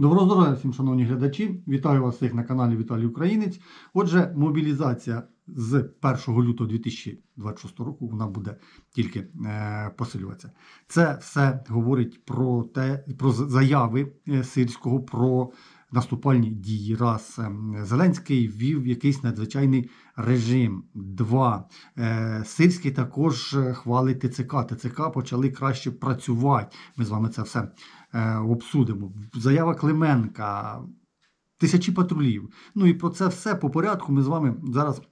Доброго здоров'я всім, шановні глядачі. Вітаю вас всіх на каналі Віталій Українець. Отже, мобілізація з 1 лютого 2026 року вона буде тільки е, посилюватися. Це все говорить про те, про заяви е, Сирського про наступальні дії. Раз е, Зеленський ввів якийсь надзвичайний режим. Два е, Сирський також е, хвалить ТЦК. ТЦК почали краще працювати. Ми з вами це все обсудимо. Заява Клименка, тисячі патрулів. Ну і про це все по порядку. Ми з вами зараз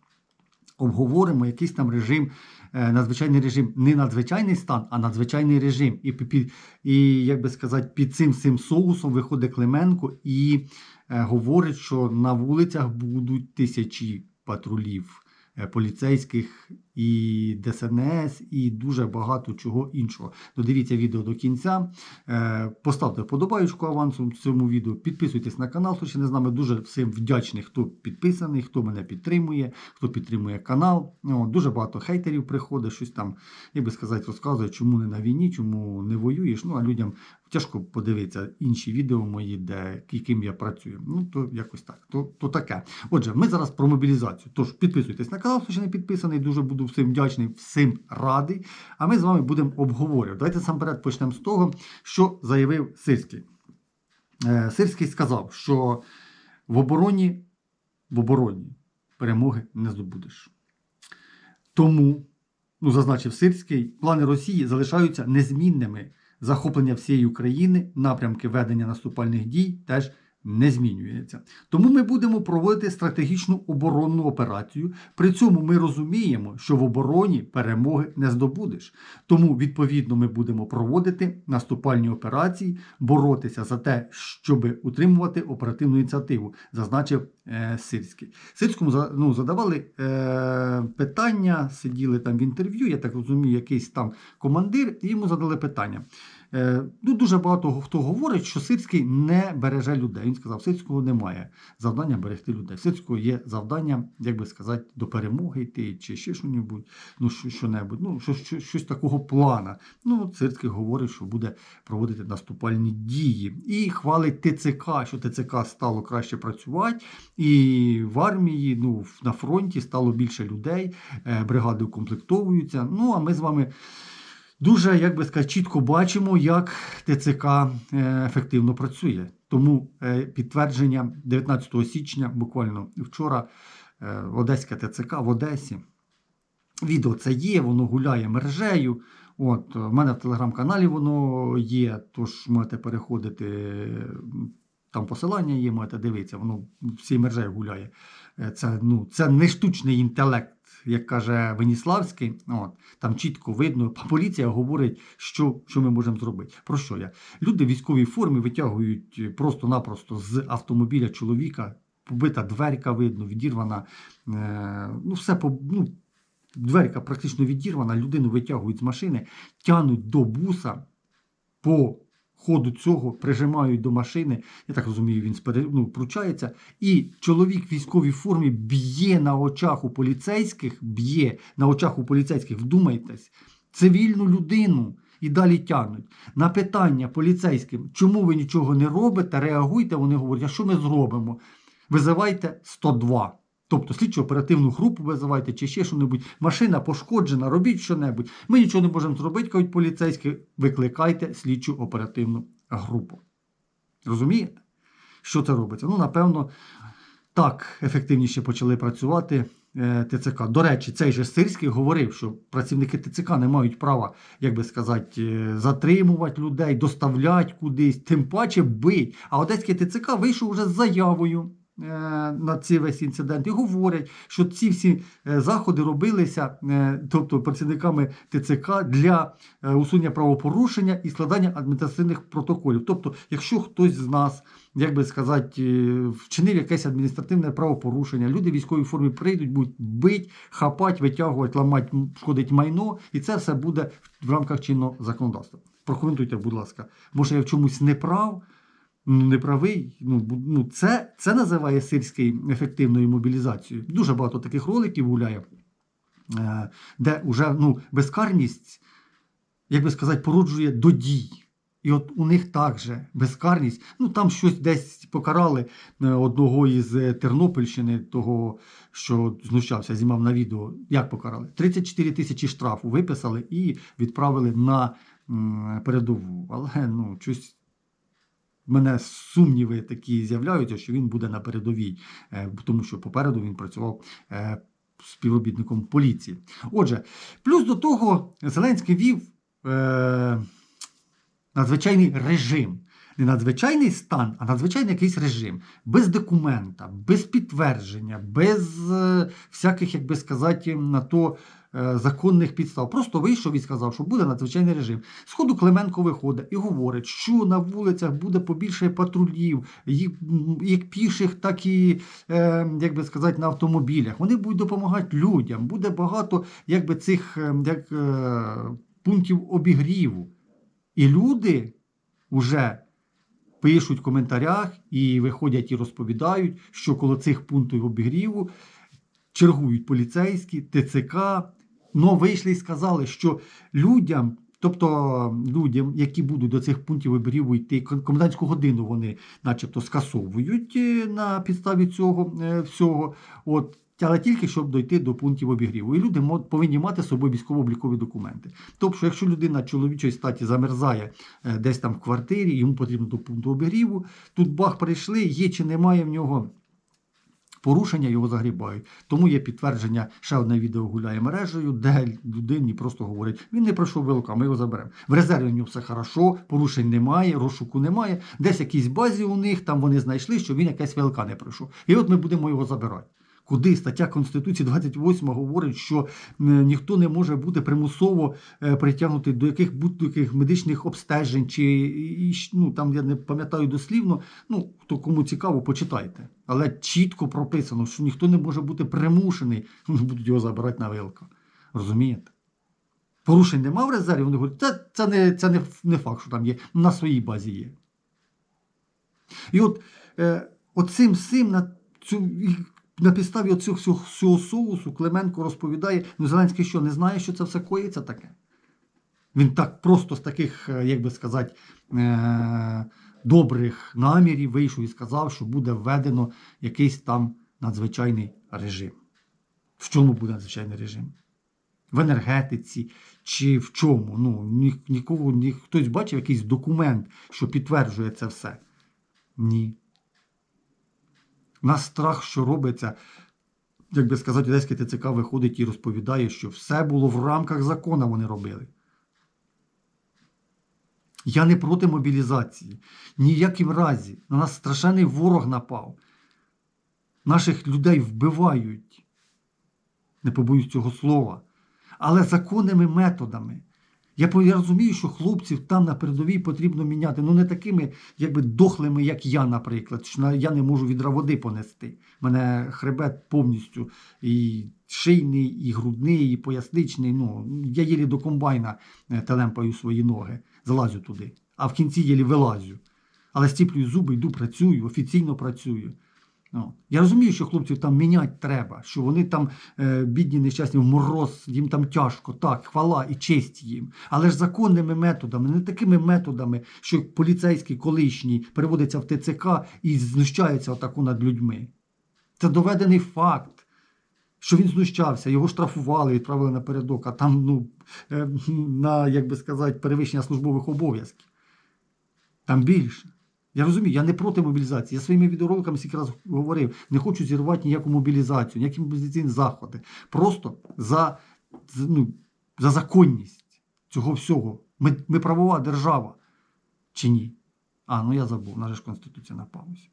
обговоримо якийсь там режим, е, надзвичайний режим, не надзвичайний стан, а надзвичайний режим. І, під, і як би сказати, під цим цим соусом виходить Клименко і е, говорить, що на вулицях будуть тисячі патрулів. е, Поліцейських і ДСНС, і дуже багато чого іншого. Додивіться відео до кінця. Е, Поставте вподобаючку авансом цьому відео. Підписуйтесь на канал, хто ще не з нами. Дуже всім вдячний, хто підписаний, хто мене підтримує, хто підтримує канал. Дуже багато хейтерів приходить, щось там, як би сказати, розказує, чому не на війні, чому не воюєш. Ну а людям тяжко подивитися інші відео мої, де яким я працюю. Ну то якось так. То, то таке. Отже, ми зараз про мобілізацію. Тож підписуйтесь на канал, хто ще не підписаний. Дуже буду всім вдячний, всім радий. А ми з вами будемо обговорювати. Давайте насамперед почнемо з того, що заявив Сирський. Е, Сирський сказав, що в обороні, в обороні перемоги не здобудеш. Тому, ну, зазначив Сирський, плани Росії залишаються незмінними. Захоплення всієї України, напрямки ведення наступальних дій теж не змінюється. Тому ми будемо проводити стратегічну оборонну операцію. При цьому ми розуміємо, що в обороні перемоги не здобудеш. Тому, відповідно, ми будемо проводити наступальні операції, боротися за те, щоб утримувати оперативну ініціативу, зазначив е, Сирський. Сирському ну, задавали е, питання, сиділи там в інтерв'ю, я так розумію, якийсь там командир, і йому задали питання. Е, ну, дуже багато хто говорить, що Сирський не береже людей. Він сказав, Сирського немає завдання берегти людей. Сирського є завдання, як би сказати, до перемоги йти, чи ще щось, ну, що, що-небудь, ну, щось, щось, щось такого плана. Ну, Сирський говорить, що буде проводити наступальні дії. І хвалить ТЦК, що ТЦК стало краще працювати, і в армії, ну, на фронті стало більше людей, е, бригади укомплектовуються. Ну, а ми з вами. Дуже, як би сказати, чітко бачимо, як ТЦК е, ефективно працює. Тому е, підтвердження 19 січня, буквально вчора, е, Одеська ТЦК в Одесі. Відео це є, воно гуляє мережею. От, в мене в телеграм-каналі воно є, тож можете переходити. Там посилання є, можете дивитися, воно всій мережею гуляє. Це, ну, це не штучний інтелект, як каже Веніславський. От, там чітко видно, поліція говорить, що, що ми можемо зробити. Про що я? Люди в військовій формі витягують просто-напросто з автомобіля чоловіка, побита дверка видно, відірвана. Е, ну, все по. Ну, Дверка практично відірвана, людину витягують з машини, тянуть до буса по ходу цього, прижимають до машини. Я так розумію, він ну, пручається. І чоловік в військовій формі б'є на очах у поліцейських, б'є на очах у поліцейських, вдумайтесь, цивільну людину. І далі тягнуть. На питання поліцейським, чому ви нічого не робите, реагуйте, вони говорять, а що ми зробимо? Визивайте 102. Тобто слідчо оперативну групу визивайте чи ще що-небудь. Машина пошкоджена, робіть що-небудь. Ми нічого не можемо зробити, кажуть поліцейські, викликайте слідчу оперативну групу. Розумієте? Що це робиться? Ну, напевно, так ефективніше почали працювати е, ТЦК. До речі, цей же Сирський говорив, що працівники ТЦК не мають права, як би сказати, е, затримувати людей, доставляти кудись, тим паче бить. А Одеський ТЦК вийшов вже з заявою. Е, На ці весь інцидент і говорять, що ці всі е, заходи робилися, е, тобто працівниками ТЦК для усунення правопорушення і складання адміністративних протоколів. Тобто, якщо хтось з нас як би сказати, вчинив якесь адміністративне правопорушення. Люди в військовій формі прийдуть, будуть бить, хапати, витягувати, ламати, шкодить майно, і це все буде в рамках чинного законодавства. Прокоментуйте, будь ласка. Може, я в чомусь не прав, не правий. Ну, ну, це, це називає сирський ефективною мобілізацією. Дуже багато таких роликів гуляє, е, де вже ну, безкарність, як би сказати, породжує до дій. І от у них також безкарність. Ну там щось десь покарали е, одного із е, Тернопільщини, того, що знущався, знімав на відео. Як покарали? 34 тисячі штрафу виписали і відправили на передову. Але ну, щось мене сумніви такі з'являються, що він буде на передовій, е, тому що попереду він працював е, співробітником поліції. Отже, плюс до того, Зеленський вів е, надзвичайний режим. Не надзвичайний стан, а надзвичайний якийсь режим. Без документа, без підтвердження, без е, всяких, як би сказати, на то законних підстав. Просто вийшов і сказав, що буде надзвичайний режим. Сходу Клименко виходить і говорить, що на вулицях буде побільше патрулів, їх, як піших, так і, е, як би сказати, на автомобілях. Вони будуть допомагати людям. Буде багато якби, цих е, як, е, пунктів обігріву. І люди вже пишуть в коментарях і виходять і розповідають, що коло цих пунктів обігріву чергують поліцейські, ТЦК. Ну, вийшли і сказали, що людям, тобто людям, які будуть до цих пунктів обігріву йти, ком- комендантську годину вони начебто скасовують е, на підставі цього е, всього. От, але тільки щоб дойти до пунктів обігріву. І люди повинні мати з собою військово-облікові документи. Тобто, якщо людина чоловічої статі замерзає е, десь там в квартирі, йому потрібно до пункту обігріву, тут бах прийшли, є чи немає в нього порушення, його загрібають. Тому є підтвердження, ще одне відео гуляє мережею, де людині просто говорять, він не пройшов ВЛК, ми його заберемо. В резерві в нього все хорошо, порушень немає, розшуку немає. Десь якісь базі у них, там вони знайшли, що він якесь ВЛК не пройшов. І от ми будемо його забирати. Куди стаття Конституції 28 говорить, що е, ніхто не може бути примусово е, притягнутий до яких будь-яких медичних обстежень, чи ну, там я не пам'ятаю дослівно. Ну, хто кому цікаво, почитайте. Але чітко прописано, що ніхто не може бути примушений, вони будуть його забирати на ВЛК. Розумієте? Порушень нема в резерві, вони говорять, це, це, не, це не, не факт, що там є, на своїй базі є. І от е, оцим всім на цю. На підставі оцього всього, всього соусу Клименко розповідає, ну Зеленський що, не знає, що це все коїться таке? Він так просто з таких, е, як би сказати, е, добрих намірів вийшов і сказав, що буде введено якийсь там надзвичайний режим. В чому буде надзвичайний режим? В енергетиці чи в чому? Ну, ні, нікого, ні, хтось бачив якийсь документ, що підтверджує це все? Ні. Нас страх, що робиться, як би сказати, Одеське ТЦК виходить і розповідає, що все було в рамках закону вони робили. Я не проти мобілізації. Ніяким разі. На нас страшенний ворог напав. Наших людей вбивають. Не побоюсь цього слова. Але законними методами. Я, розумію, що хлопців там на передовій потрібно міняти. Ну не такими, якби дохлими, як я, наприклад. Я не можу відра води понести. У мене хребет повністю і шийний, і грудний, і поясничний. Ну, я єлі до комбайна е, телемпаю свої ноги, залазю туди, а в кінці єлі вилазю. Але стіплюю зуби, йду, працюю, офіційно працюю. Я розумію, що хлопців там міняти треба, що вони там е, бідні, нещасні, в мороз, їм там тяжко, так, хвала і честь їм. Але ж законними методами, не такими методами, що поліцейський колишній переводиться в ТЦК і знущається отаку над людьми. Це доведений факт, що він знущався, його штрафували, відправили напередок, а там, ну, е, на, як би сказати, перевищення службових обов'язків. Там більше. Я розумію, я не проти мобілізації. Я своїми відеороликами стільки раз говорив, не хочу зірвати ніяку мобілізацію, ніякі мобілізаційні заходи. Просто за, ну, за законність цього всього. Ми, ми правова держава. Чи ні? А, ну я забув, наша ж Конституція на паузі.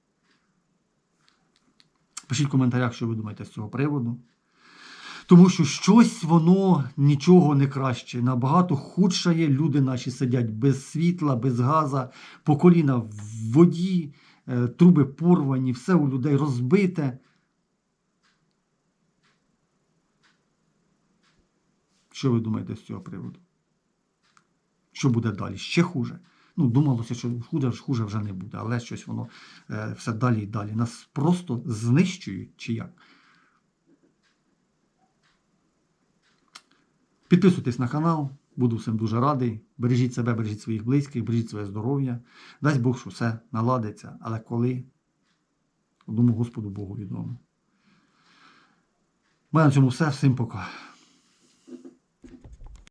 Пишіть в коментарях, що ви думаєте з цього приводу. Тому що щось воно нічого не краще. Набагато худшає. Люди наші сидять без світла, без газа, по коліна в воді, е, труби порвані, все у людей розбите. Що ви думаєте з цього приводу? Що буде далі? Ще хуже. Ну, думалося, що хуже, хуже вже не буде, але щось воно е, все далі і далі. Нас просто знищують чи як. Підписуйтесь на канал, Буду всім дуже радий. Бережіть себе, бережіть своїх близьких, бережіть своє здоров'я. Дасть Бог, що все наладиться. Але коли? Одному Господу Богу відомо. У на цьому все. Всім пока.